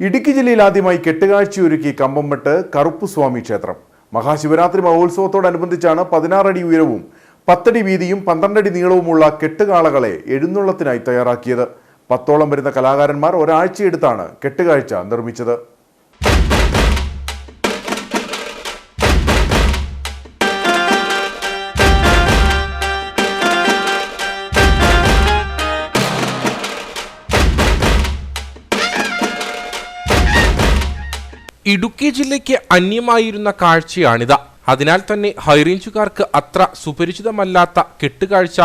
ഇടുക്കി ജില്ലയിൽ ആദ്യമായി കെട്ടുകാഴ്ചയൊരുക്കി കമ്പംമെട്ട് കറുപ്പുസ്വാമി ക്ഷേത്രം. മഹാശിവരാത്രി മഹോത്സവത്തോടനുബന്ധിച്ചാണ് പതിനാറടി ഉയരവും പത്തടി വീതിയും പന്ത്രണ്ടടി നീളവുമുള്ള കെട്ടുകാളകളെ എഴുന്നള്ളത്തിനായി തയ്യാറാക്കിയത്. പത്തോളം വരുന്ന കലാകാരന്മാർ ഒരാഴ്ചയെടുത്താണ് കെട്ടുകാഴ്ച നിർമ്മിച്ചത്. ഇടുക്കി ജില്ലയ്ക്ക് അന്യമായിരുന്ന കാഴ്ചയാണിത്. അതിനാൽ തന്നെ ഹൈറേഞ്ചുകാർക്ക് അത്ര സുപരിചിതമല്ലാത്ത കെട്ടുകാഴ്ച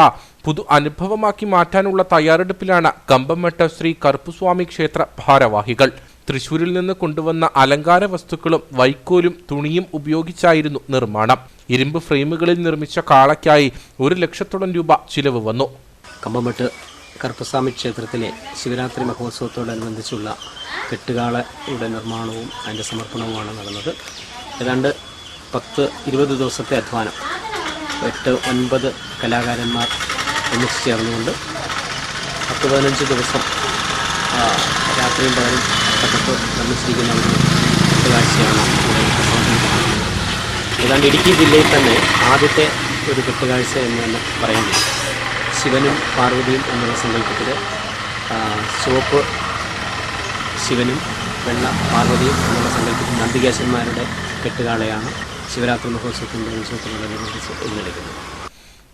പുതു അനുഭവമാക്കി മാറ്റാനുള്ള തയ്യാറെടുപ്പിലാണ് കമ്പമട്ട ശ്രീ കറുപ്പുസ്വാമി ക്ഷേത്ര ഭാരവാഹികൾ. തൃശൂരിൽ നിന്ന് കൊണ്ടുവന്ന അലങ്കാര വസ്തുക്കളും വൈക്കോലും തുണിയും ഉപയോഗിച്ചായിരുന്നു നിർമ്മാണം. ഇരുമ്പ് ഫ്രെയിമുകളിൽ നിർമ്മിച്ച കാളയ്ക്കായി ഒരു ലക്ഷത്തോളം രൂപ ചിലവ് വന്നു. കമ്പമട്ട് കറുപ്പസ്വാമി ക്ഷേത്രത്തിലെ ശിവരാത്രി മഹോത്സവത്തോടനുബന്ധിച്ചുള്ള കെട്ടുകാളയുടെ നിർമ്മാണവും അതിന്റെ സമർപ്പണവുമാണ് നടന്നത്. ഏതാണ്ട് പത്ത് ഇരുപത് ദിവസത്തെ അധ്വാനം എട്ട് ഒൻപത് കലാകാരന്മാർ ഒന്നിച്ചു ചേർന്നുകൊണ്ട് പത്ത് പതിനഞ്ച് ദിവസം രാത്രിയും പകലും കഷ്ടപ്പെട്ട് നിർമ്മിച്ചിരിക്കുന്ന ഒരു കെട്ടുകാഴ്ചയാണ് ഏതാണ്ട് ഇടുക്കി ജില്ലയിൽ തന്നെ ആദ്യത്തെ ഒരു കെട്ടുകാഴ്ച എന്ന് തന്നെ പറയുന്നത് ശിവനും പാർവതിയും എന്നുള്ള സങ്കല്പത്തിൽ സോപ്പ് ചുവപ്പ് ശിവനും വെള്ള പാർവതിയും എന്നുള്ള സങ്കല്പത്തിൽ നന്ദികേശന്മാരുടെ കെട്ടുകാളയാണ് ശിവരാത്രി മഹോത്സവത്തിന്റെ ഉത്സവത്തിനോടനുബന്ധിച്ച് എഴുന്നള്ളിക്കുന്നത്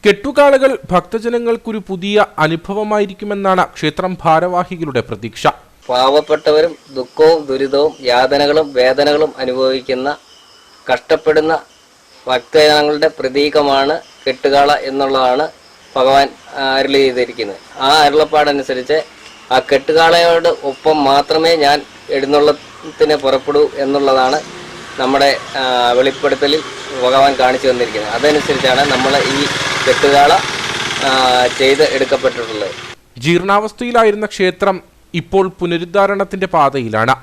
കെട്ടുകാളകൾ ഭക്തജനങ്ങൾക്കൊരു പുതിയ അനുഭവമായിരിക്കുമെന്നാണ് ക്ഷേത്രം ഭാരവാഹികളുടെ പ്രതീക്ഷ. പാവപ്പെട്ടവരും ദുഃഖവും ദുരിതവും യാതനകളും വേദനകളും അനുഭവിക്കുന്ന കഷ്ടപ്പെടുന്ന ഭക്തജനങ്ങളുടെ പ്രതീകമാണ് കെട്ടുകാള എന്നുള്ളതാണ് ഭഗവാൻ അരുളി ചെയ്തിരിക്കുന്നത്. ആ അരുളപ്പാടനുസരിച്ച് ആ കെട്ടുകാളയോട് ഒപ്പം മാത്രമേ ഞാൻ എഴുന്നള്ളത്തിന് പുറപ്പെടൂ എന്നുള്ളതാണ് നമ്മുടെ വെളിപ്പെടുത്തലിൽ ഭഗവാൻ കാണിച്ചു തന്നിരിക്കുന്നത്. അതനുസരിച്ചാണ് നമ്മൾ ഈ കെട്ടുകാള ചെയ്ത് എടുക്കപ്പെട്ടിട്ടുള്ളത്. ജീർണാവസ്ഥയിലായിരുന്ന ക്ഷേത്രം ഇപ്പോൾ പുനരുദ്ധാരണത്തിന്റെ പാതയിലാണ്.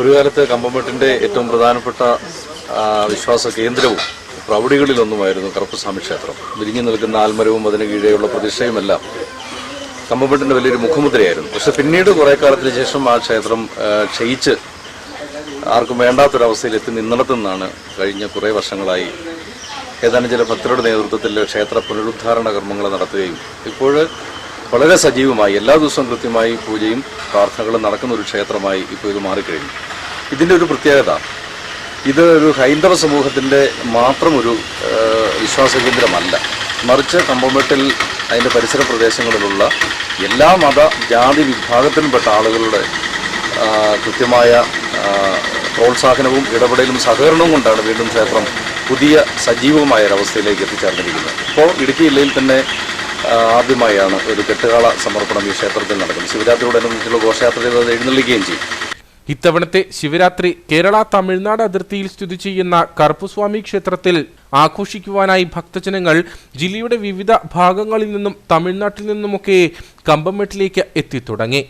ഒരു കാലത്ത് കമ്പംമെട്ടിന്റെ ഏറ്റവും പ്രധാനപ്പെട്ട വിശ്വാസ കേന്ദ്രവും പ്രൗഢികളിലൊന്നുമായിരുന്നു കറുപ്പസ്വാമി ക്ഷേത്രം. വിരിഞ്ഞു നിൽക്കുന്ന ആൽമരവും അതിന് കീഴെയുള്ള പ്രതിഷ്ഠയുമെല്ലാം കമ്പപ്പെട്ടിന്റെ വലിയൊരു മുഖമുദ്രയായിരുന്നു. പക്ഷെ പിന്നീട് കുറേ കാലത്തിന് ശേഷം ആ ക്ഷേത്രം ക്ഷയിച്ച് ആർക്കും വേണ്ടാത്തൊരവസ്ഥയിൽ എത്തി നിന്നിടത്തു നിന്നാണ് കഴിഞ്ഞ കുറേ വർഷങ്ങളായി ഏതാനും ചില ഭക്തരുടെ നേതൃത്വത്തിൽ ക്ഷേത്ര പുനരുദ്ധാരണ കർമ്മങ്ങൾ നടത്തുകയും ഇപ്പോൾ വളരെ സജീവമായി എല്ലാ ദിവസവും കൃത്യമായി പൂജയും പ്രാർത്ഥനകളും നടക്കുന്ന ഒരു ക്ഷേത്രമായി ഇപ്പോൾ ഇത് മാറിക്കഴിഞ്ഞു. ഇതിന്റെ ഒരു പ്രത്യേകത ഇത് ഒരു ഹൈന്ദവ സമൂഹത്തിന്റെ മാത്രം ഒരു വിശ്വാസ കേന്ദ്രമല്ല. മറിച്ച് കമ്പമെട്ടിൽ അതിന്റെ പരിസര പ്രദേശങ്ങളിലുള്ള എല്ലാ മത ജാതി വിഭാഗത്തിൽപ്പെട്ട ആളുകളുടെ കൃത്യമായ പ്രോത്സാഹനവും ഇടപെടലും സഹകരണവും കൊണ്ടാണ് വീണ്ടും ക്ഷേത്രം പുതിയ സജീവമായ ഒരവസ്ഥയിലേക്ക് എത്തിച്ചേർന്നിരിക്കുന്നത്. ഇപ്പോൾ ഇടുക്കി ജില്ലയിൽ തന്നെ ആദ്യമായാണ് ഒരു കെട്ടുകാള സമർപ്പണം ഈ ക്ഷേത്രത്തിൽ നടക്കുന്നത്. ശിവരാത്രിയോടനുബന്ധിച്ചുള്ള ഘോഷയാത്രയിൽ അത് എഴുന്നള്ളിക്കുകയും ചെയ്യും ഇത്തവണത്തെ ശിവരാത്രി കേരള തമിഴ്നാട് അതിർത്തിയിൽ സ്ഥിതി ചെയ്യുന്ന കറുപ്പുസ്വാമി ക്ഷേത്രത്തിൽ ആഘോഷിക്കുവാനായി ഭക്തജനങ്ങൾ ജില്ലയുടെ വിവിധ ഭാഗങ്ങളിൽ നിന്നും തമിഴ്നാട്ടിൽ നിന്നുമൊക്കെ കമ്പമെട്ടിലേക്ക് എത്തിത്തുടങ്ങി.